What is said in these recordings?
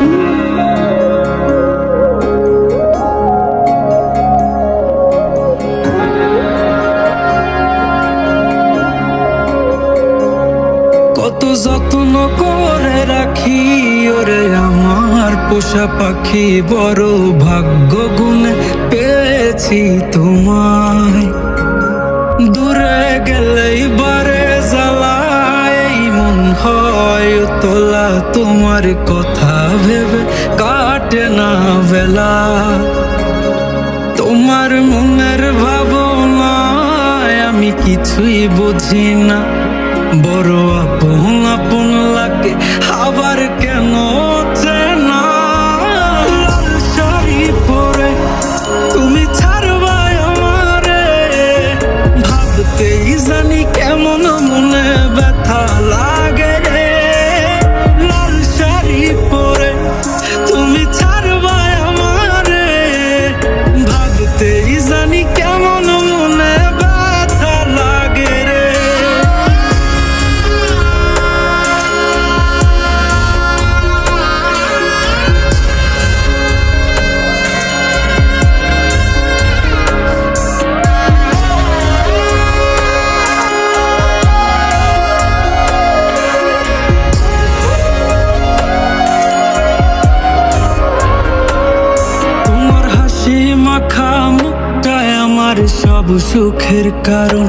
কত যত্ন করে রাখি ওরে আমার পোষা পাখি, বড় ভাগ্য গুণে পেয়েছি তোমায়। দূরে গেলেই বারে জ্বালায়, মন হয় তোলা তোমার কথা। ভেবে কাটে না বেলা তোমার মনের ভাবনায় আমি কিছুই বুঝি না আমার সব সুখের কারণ।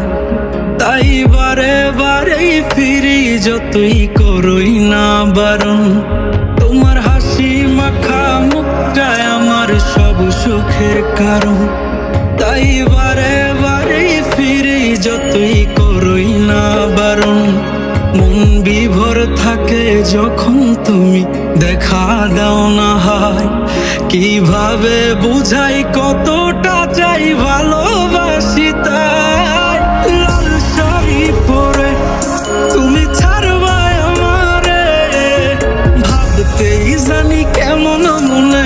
তাই বারে বারেই ফিরি যতই করই না বারণ। তোমার হাসি মাখা মুখটায় আমার সব সুখের কারণ। তাই বারে বারেই ফিরি যতই করই না বারণ। মন বিভোর থাকে যখন তুমি দেখা দাও না হয়। কীভাবে বুঝাই কতটা চাই ভালোবাসি কেমন মনে